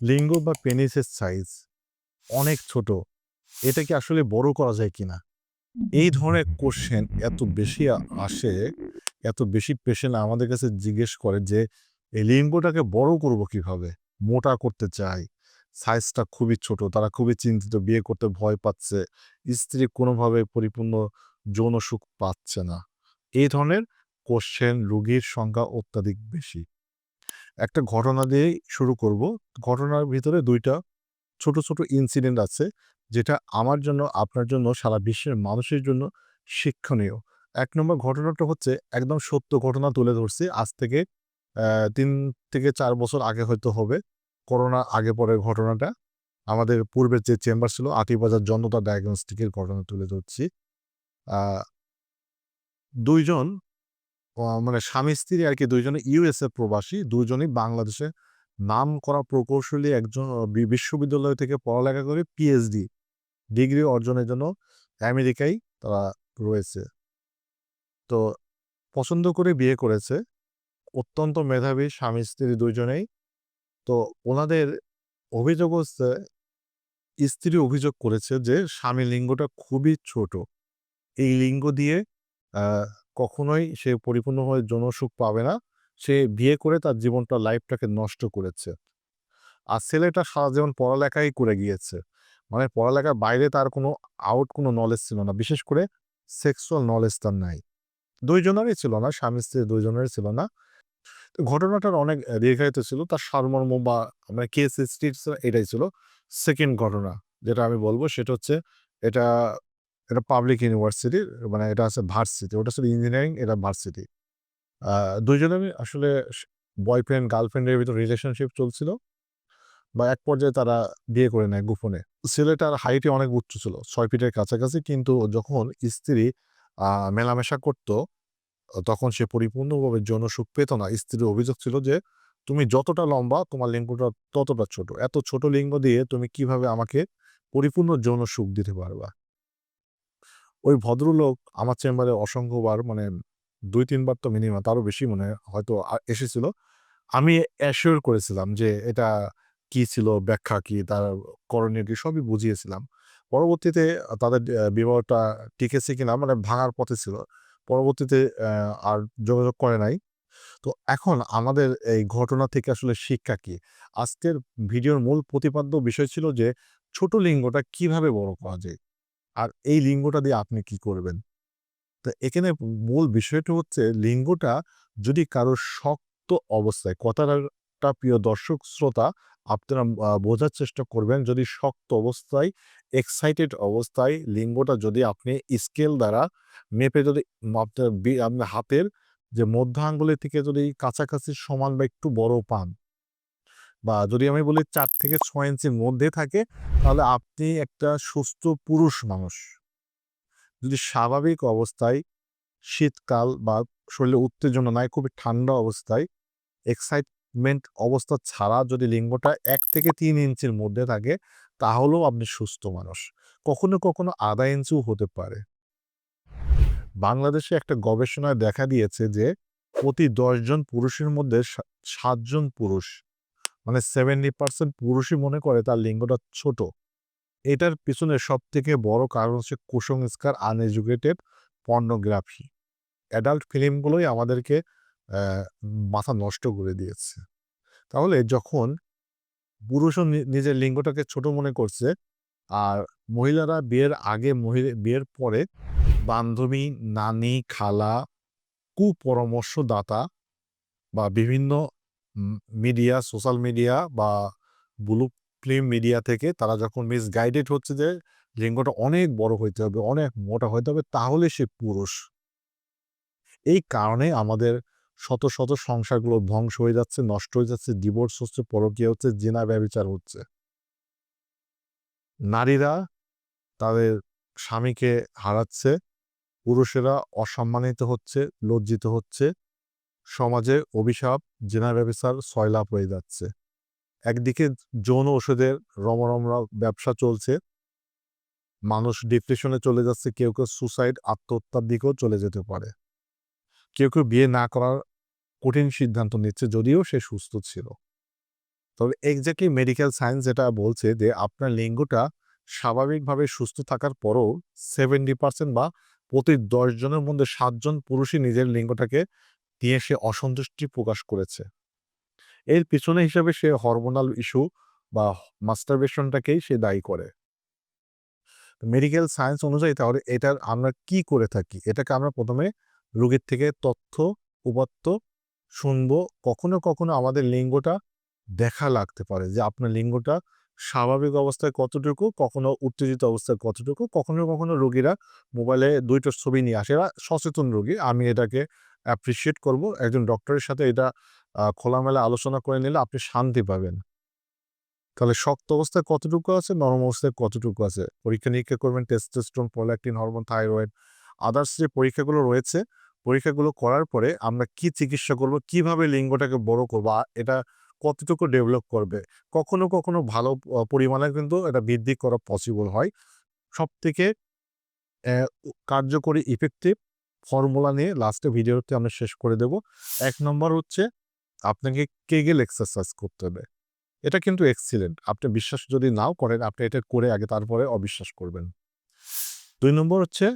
লিঙ্গ বা পেনিসের সাইজ অনেক ছোট এটা কি আসলে বড় করা যায় কিনা? এই ধরনের কোশ্চেন এত বেশি আসে, এত বেশি পেশেন্ট আমাদের কাছে জিজ্ঞেস করে যে, এই লিঙ্গটাকে বড় করব কীভাবে? মোটা করতে চাই? সাইজটা খুবই ছোট, তারা খুবই চিন্তিত, বিয়ে করতে ভয় পাচ্ছে, স্ত্রী কোনোভাবে পরিপূর্ণ যৌন সুখ পাচ্ছে না। এই ধরনের কোশ্চেন রোগীর সংখ্যা অত্যাধিক বেশি। একটা ঘটনা দিয়েই শুরু করব। ঘটনার ভিতরে দুইটা ছোট ছোট ইনসিডেন্ট আছে, যেটা আমার জন্য, আপনার জন্য, সারা বিশ্বের মানুষের জন্য শিক্ষণীয়। এক নম্বর ঘটনাটা হচ্ছে, একদম সত্য ঘটনা তুলে ধরছি। আজ থেকে তিন থেকে চার বছর আগে হয়তো হবে, করোনা আগে পরের ঘটনাটা। আমাদের পূর্বের যে চেম্বার ছিল আটিবাজার জনতা ডায়াগনস্টিকের ঘটনা তুলে ধরছি। দুইজন মানে স্বামী স্ত্রী আর কি দুইজনে ইউএসএ প্রবাসী দুজনই বাংলাদেশে নাম করা প্রকৌশলী একজন বিশ্ববিদ্যালয় থেকে পড়ালেখা করে পিএইচডি ডিগ্রি অর্জনের জন্য আমেরিকায় তারা রয়েছে। তো পছন্দ করে বিয়ে করেছে, অত্যন্ত মেধাবী স্বামী স্ত্রী দুজনেই তো ওনাদের অভিযোগ হচ্ছে, স্ত্রী অভিযোগ করেছে যে স্বামী লিঙ্গটা খুবই ছোট। এই লিঙ্গ দিয়ে কখনোই সে পরিপূর্ণভাবে যৌন সুখ পাবে না। সে বিয়ে করে তার জীবনটা, লাইফটাকে নষ্ট করেছে। আর ছেলেটা সারা জীবন পড়ালেখাই করে গিয়েছে। মানে পড়ালেখার বাইরে তার কোনো আউট কোনো নলেজ ছিল না। বিশেষ করে সেক্সুয়াল নলেজ তার নাই। দুইজনেরই ছিল না, স্বামী স্ত্রী দুইজনেরই ছিল না। ঘটনাটার অনেক দীর্ঘায়িত ছিল। তার সারমর্ম বা মানে কেস এটাই ছিল। সেকেন্ড ঘটনা যেটা আমি বলব, সেটা হচ্ছে এটা এটা পাবলিক ইউনিভার্সিটি মানে এটা আছে ভার্সিটি ওটা ছিল ইঞ্জিনিয়ারিং এটা ভার্সিটি দুইজনের আসলে বয়ফ্রেন্ড গার্লফ্রেন্ডের ভিতর রিলেশনশিপ চলছিল। বা এক পর্যায়ে তারা বিয়ে করে নেয় গোপনে। ছেলেটার হাইটে অনেক উচ্চ ছিল, ছয় ফিটের কাছাকাছি, কিন্তু যখন স্ত্রী মেলামেশা করত, তখন সে পরিপূর্ণভাবে যৌন সুখ পেত না। স্ত্রীর অভিযোগ ছিল যে, তুমি যতটা লম্বা, তোমার লিঙ্গটা ততটা ছোট। এত ছোট লিঙ্গ দিয়ে তুমি কীভাবে আমাকে পরিপূর্ণ যৌন সুখ দিতে পারবা? ওই ভদ্রলোক আমার চেম্বারে অসংখ্যবার মানে দুই, তিনবার তো মিনিমাম তারও বেশি মনে হয়তো এসেছিল। আমি অ্যাসিওর করেছিলাম যে এটা কি ছিল, ব্যাখ্যা কি, তার করণীয় কি, সবই বুঝিয়েছিলাম। পরবর্তীতে তাদের বিবাহটা টিকেছে কিনা মানে ভাঙার পথে ছিল। পরবর্তীতে আর যোগাযোগ করে নাই। তো এখন আমাদের এই ঘটনা থেকে আসলে শিক্ষা কি? আজকের ভিডিওর মূল প্রতিপাদ্য বিষয় ছিল যে ছোট লিঙ্গটা কীভাবে বড় করা যায়? আর এই লিঙ্গটা দিয়ে আপনি কি করবেন? তো এখানে মূল বিষয়টা হচ্ছে লিঙ্গটা যদি কারও শক্ত অবস্থায়, কথাটা প্রিয় দর্শক, শ্রোতা, আপনারা বোঝার চেষ্টা করবেন যদি শক্ত অবস্থায় এক্সাইটেড অবস্থায় লিঙ্গটা যদি আপনি স্কেল দ্বারা মেপে যদি আপনার হাতের যে মধ্য আঙ্গুলের থেকে যদি কাছাকাছি সমান বা একটু বড় পান বা যদি আমি বলি চার থেকে ছয় ইঞ্চির মধ্যে থাকে, তাহলে আপনি একটা সুস্থ পুরুষ মানুষ। যদি স্বাভাবিক অবস্থায় শীতকাল বা শরীরে উত্তেজনা নাই, খুবই ঠান্ডা অবস্থায় এক্সাইটমেন্ট অবস্থা ছাড়া যদি লিঙ্গটা এক থেকে তিন ইঞ্চির মধ্যে থাকে, তাহলেও আপনি সুস্থ মানুষ। কখনো কখনো আধা ইঞ্চিও হতে পারে। বাংলাদেশে একটা গবেষণায় দেখা দিয়েছে যে, প্রতি দশজন পুরুষের মধ্যে সাতজন পুরুষ মানে সেভেন্টি পার্সেন্ট পুরুষই মনে করে তার লিঙ্গটা ছোট। এটার পিছনে সব থেকে বড় কারণ হচ্ছে কুসংস্কার আনএজুকেটেড পর্নোগ্রাফি অ্যাডাল্ট ফিল্মগুলোই আমাদেরকে মাথা নষ্ট করে দিয়েছে। তাহলে যখন পুরুষও নিজের লিঙ্গটাকে ছোট মনে করছে, আর মহিলারা বিয়ের আগে, মহিলা, বিয়ের পরে বান্ধবী, নানি, খালা, কুপরামর্শদাতা বা বিভিন্ন মিডিয়া সোশ্যাল মিডিয়া বা ব্লু ফিল্ম মিডিয়া থেকে তারা যখন মিস গাইডেড হচ্ছে যে লিঙ্গটা অনেক বড় হইতে হবে, অনেক মোটা হইতে হবে, তাহলে সে পুরুষ। এই কারণে আমাদের শত শত সংসারগুলো ধ্বংস হয়ে যাচ্ছে, নষ্ট হয়ে যাচ্ছে ডিভোর্স হচ্ছে, পরকীয়া হচ্ছে, জেনা ব্যবচার হচ্ছে। নারীরা তাদের স্বামীকে হারাচ্ছে, পুরুষেরা অসম্মানিত হচ্ছে, লজ্জিত হচ্ছে। সমাজে অভিশাপ জেনা ব্যবসার সয়লাভ হয়ে যাচ্ছে। একদিকে যৌন ওষুধের রমরমরা ব্যবসা চলছে। মানুষ ডিপ্রেশনে চলে যাচ্ছে, কেউ কেউ সুসাইড, আত্মহত্যার দিকেও চলে যেতে পারে। কেউ কেউ বিয়ে না করার কঠিন সিদ্ধান্ত নিচ্ছে, যদিও সে সুস্থ ছিল। তবে এক্স্যাক্টলি মেডিকেল সায়েন্স যেটা বলছে যে, আপনার লিঙ্গটা স্বাভাবিকভাবে সুস্থ থাকার পরও সেভেন্টি পার্সেন্ট বা প্রতি দশ জনের মধ্যে সাতজন পুরুষই নিজের লিঙ্গটাকে নিয়ে সে অসন্তুষ্টি প্রকাশ করেছে। এর পিছনে হিসাবে সে হরমোনাল ইস্যু বা মাস্টারবেশনটাকেই সে দায়ী করে। মেডিকেল সায়েন্স অনুযায়ী তাহলে এটার আমরা কি করে থাকি? এটাকে আমরা প্রথমে রোগীর থেকে তথ্য, উপাত্ত শুনব। কখনো কখনো আমাদের লিঙ্গটা দেখা লাগতে পারে যে আপনার লিঙ্গটা স্বাভাবিক অবস্থায় কতটুকু, কখনো উত্তেজিত অবস্থায় কতটুকু, কখনো কখনো রোগীরা মোবাইলে দুইটা ছবি নিয়ে আসে। এরা সচেতন রোগী। আমি এটাকে অ্যাপ্রিসিয়েট করব। একজন ডক্টরের সাথে এটা খোলামেলা আলোচনা করে নিলে আপনি শান্তি পাবেন। তাহলে শক্ত অবস্থায় কতটুকু আছে? নরম অবস্থায় কতটুকু আছে? পরীক্ষা নিরীক্ষা করবেন। Testosterone prolactin hormone thyroid others যে পরীক্ষাগুলো রয়েছে, পরীক্ষাগুলো করার পরে আমরা কি চিকিৎসা করব? কীভাবে লিঙ্গটাকে বড় করব? এটা কতটুকু ডেভেলপ করবে? কখনো কখনো ভালো পরিমাণে কিন্তু এটা বৃদ্ধি করা পসিবল হয়। সব থেকে কার্যকরী ইফেক্টিভ ফর্মুলা নিয়ে লাস্টে ভিডিওতে আমরা শেষ করে দেব। এক নম্বর হচ্ছে আপনাকে কেগেল এক্সারসাইজ করতে হবে। এটা কিন্তু এক্সিলেন্ট আপনি বিশ্বাস যদি নাও করেন, আপনি এটা করে আগে তারপরে অবিশ্বাস করবেন। দুই নম্বর হচ্ছে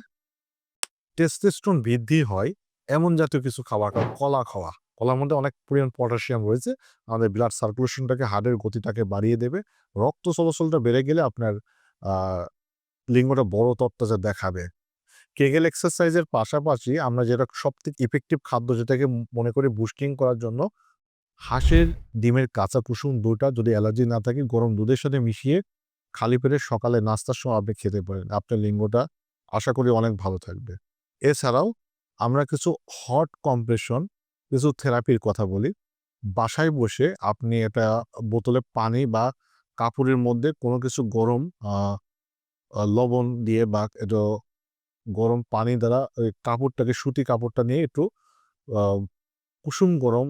টেস্টোস্টেরন বৃদ্ধি হয় এমন জাতীয় কিছু খাবার খাওয়া কলা খাওয়া। কলার মধ্যে অনেক পরিমাণ পটাশিয়াম রয়েছে। আমাদের ব্লাড সার্কুলেশনটাকে হার্টের গতিটাকে বাড়িয়ে দেবে। রক্ত চলাচলটা বেড়ে গেলে আপনার লিঙ্গটা বড় তত্ত্বটা দেখাবে। কেগেল এক্সারসাইজের পাশাপাশি আমরা যেটা সবথেকে ইফেক্টিভ খাদ্য যেটাকে মনে করি বুস্টিং করার জন্য, হাঁসের ডিমের কাঁচা কুসুম দুটা যদি অ্যালার্জি না থাকে, গরম দুধের সাথে মিশিয়ে খালি পেটে সকালে নাস্তার সময় আপনি খেতে পারেন। আপনার লিঙ্গটা আশা করি অনেক ভালো থাকবে। এছাড়াও আমরা কিছু হট কম্প্রেশন কিছু থেরাপির কথা বলি। বাসায় বসে আপনি এটা বোতলে পানি বা কাপড়ের মধ্যে কোনো কিছু গরম লবণ দিয়ে বা এটা গরম পানি দ্বারা ওই কাপড়টাকে, সুতি কাপড়টা নিয়ে একটু কুসুম গরম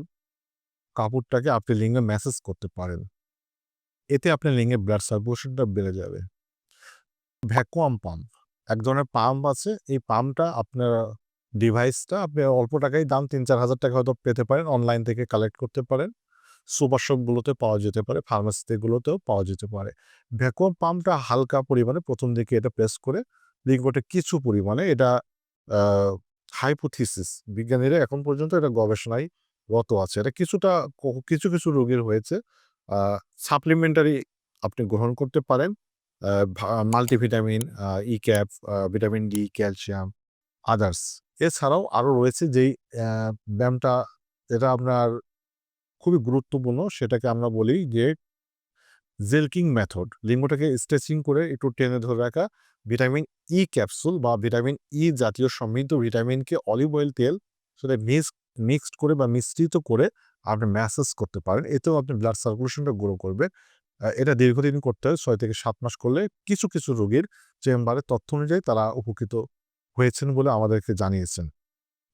কাপড়টাকে আপনি লিঙ্গে ম্যাসেজ করতে পারেন। এতে আপনার লিঙ্গে ব্লাড সার্কুলেশনটা বেড়ে যাবে। ভ্যাকুয়াম পাম্প এক ধরনের পাম্প আছে, এই পাম্পটা আপনার ডিভাইসটা আপনি অল্প টাকায় দাম তিন চার হাজার টাকা হয়তো পেতে পারেন অনলাইন থেকে কালেক্ট করতে পারেন। সুপার শপগুলোতে পাওয়া যেতে পারে ফার্মাসিতেগুলোতেও পাওয়া যেতে পারে। ভ্যাকুয়াম পাম্পটা হালকা পরিমাণে প্রথম দিকে এটা প্রেস করে লিঙ্গটা কিছু পরিমাণে এটা হাইপোথিসিস বিজ্ঞানীরা এখন পর্যন্ত এটা গবেষণায় রত আছে। এটা কিছুটা কিছু কিছু রোগীর হয়েছে সাপ্লিমেন্টারি আপনি গ্রহণ করতে পারেন multivitamin E cap vitamin D calcium others এছাড়াও আরও রয়েছে যেই ব্যায়ামটা, যেটা আপনার খুবই গুরুত্বপূর্ণ, সেটাকে আমরা বলি যে জেলকিং মেথড। লিঙ্গটাকে স্ট্রেচিং করে একটু টেনে ধরে রাখা, ভিটামিন ই ক্যাপসুল বা ভিটামিন ই জাতীয় সমৃদ্ধ ভিটামিনকে অলিভ অয়েল, তেল সেটা মিক্স, মিক্সড করে বা মিশ্রিত করে আপনি ম্যাসেজ করতে পারেন। এতেও আপনি ব্লাড সার্কুলেশনটা গ্রো করবে। এটা দীর্ঘদিন করতে হয়, ছয় থেকে সাত মাস করলে কিছু কিছু রোগীর চেম্বারে তথ্য অনুযায়ী তারা উপকৃত হয়েছেন বলে আমাদেরকে জানিয়েছেন।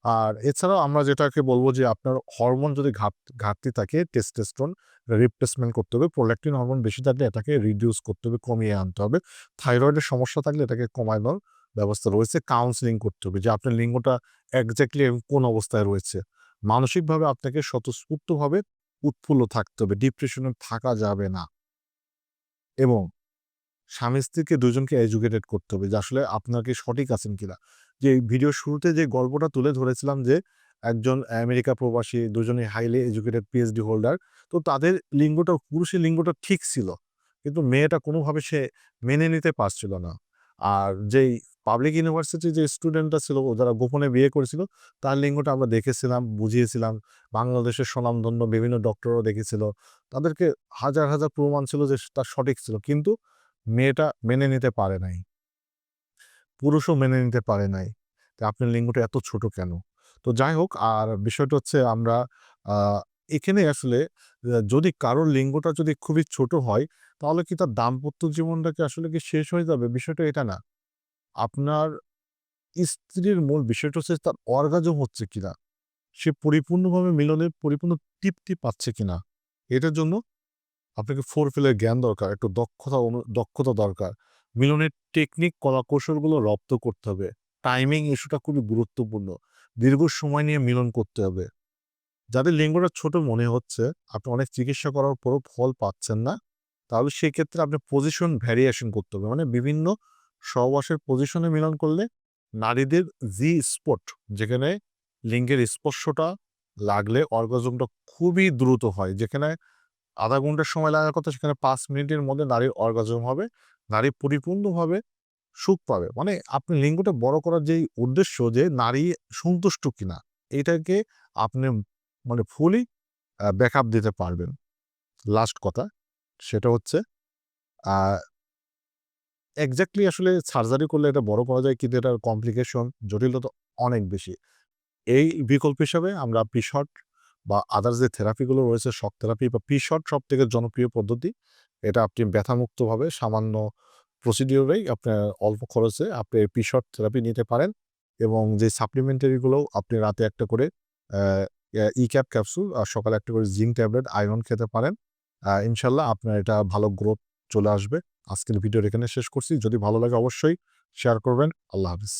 আর এছাড়াও আমরা যেটাকে বলব যে আপনার হরমোন যদি ঘাট- ঘাটতি থাকে টেস্টেস্টন রিপ্লেসমেন্ট করতে হবে প্রোল্যাক্টিন হরমোন বেশি থাকলে এটাকে রিডিউস করতে হবে, কমিয়ে আনতে হবে। থাইরয়েডের সমস্যা থাকলে এটাকে কমানোর ব্যবস্থা রয়েছে কাউন্সিলিং করতে হবে যে আপনার লিঙ্গটা একজাক্টলি কোন অবস্থায় রয়েছে। মানসিকভাবে আপনাকে স্বতঃস্ফূর্তভাবে উৎফুল্ল থাকতে হবে ডিপ্রেশনে থাকা যাবে না। এবং স্বামী স্ত্রীকে দুজনকে এডুকেটেড করতে হবে যে আসলে আপনাকে সঠিক আছেন কিনা। যে ভিডিও শুরুতে যে গল্পটা তুলে ধরেছিলাম যে একজন আমেরিকা প্রবাসী দুজনে হাইলি এডুকেটেড পিএইচডি হোল্ডার তো তাদের লিঙ্গটা, পুরুষের লিঙ্গটা ঠিক ছিল, কিন্তু মেয়েটা কোনোভাবে সে মেনে নিতে পারছিল না। আর যেই পাবলিক ইউনিভার্সিটি যে স্টুডেন্টটা ছিল, ও যারা গোপনে বিয়ে করেছিল, তার লিঙ্গটা আমরা দেখেছিলাম, বুঝিয়েছিলাম। বাংলাদেশের স্বনামধন্য বিভিন্ন ডক্টরও দেখেছিল। তাদেরকে হাজার হাজার প্রমাণ ছিল যে তার সঠিক ছিল। কিন্তু মেয়েটা মেনে নিতে পারে নাই। পুরুষও মেনে নিতে পারে নাই। আপনার লিঙ্গটা এত ছোট কেন? তো যাই হোক, আর বিষয়টা হচ্ছে আমরা এখানে আসলে যদি কারোর লিঙ্গটা যদি খুবই ছোট হয়, তাহলে কি তার দাম্পত্য জীবনটাকে আসলে কি শেষ হয়ে যাবে? বিষয়টা এটা না। আপনার স্ত্রীর মূল বিষয়টা হচ্ছে তার অর্গাজম হচ্ছে কিনা? সে পরিপূর্ণভাবে মিলনের পরিপূর্ণ তৃপ্তি পাচ্ছে কিনা? এটার জন্য আপনাকে ফোর ফিলের জ্ঞান দরকার একটু দক্ষতা দক্ষতা দরকার মিলনের টেকনিক কলা কৌশলগুলো রপ্ত করতে হবে টাইমিং ইস্যুটা খুবই গুরুত্বপূর্ণ দীর্ঘ সময় নিয়ে মিলন করতে হবে যাদের লিঙ্গটা ছোট মনে হচ্ছে, আপনি অনেক চিকিৎসা করার পরও ফল পাচ্ছেন না, তাহলে সেক্ষেত্রে আপনি পজিশন ভ্যারিয়েশন করতে হবে। মানে বিভিন্ন সহবাসের পজিশনে মিলন করলে নারীদের জি স্পট যেখানে লিঙ্গের স্পর্শটা লাগলে অর্গাজমটা খুবই দ্রুত হয়। যেখানে আধা ঘণ্টার সময় লাগার কথা সেখানে পাঁচ মিনিটের মধ্যে নারীর অর্গাজম হবে। নারী পরিপূর্ণভাবে সুখ পাবে। মানে আপনি লিঙ্গটা বড় করার যেই উদ্দেশ্য যে নারী সন্তুষ্ট কিনা, এটাকে আপনি মানে ফুলি আ ব্যাকআপ দিতে পারবেন। লাস্ট কথা সেটা হচ্ছে আ এক্সাক্টলি আসলে সার্জারি করলে এটা বড় করা যায় কিন্তু এটার কমপ্লিকেশন, জটিলতা অনেক বেশি। এই বিকল্প হিসাবে আমরা পি-শট বা আদার্স যে থেরাপিগুলো রয়েছে শক থেরাপি বা পি-শট সবথেকে জনপ্রিয় পদ্ধতি। এটা আপনি ব্যথামুক্তভাবে সামান্য প্রসিডিওরেই আপনার অল্প খরচে আপনি পি-শট থেরাপি নিতে পারেন এবং যে সাপ্লিমেন্টারি গুলোও আপনি রাতে একটা করে অ্যা ই-ক্যাপ ক্যাপসুল আর সকালে একটা করে জিঙ্ক ট্যাবলেট, আয়রন খেতে পারেন। ইনশাল্লাহ আপনার এটা ভালো গ্রোথ চলে আসবে। আজকের ভিডিওর এখানে শেষ করছি। যদি ভালো লাগে অবশ্যই শেয়ার করবেন। আল্লাহ হাফেজ।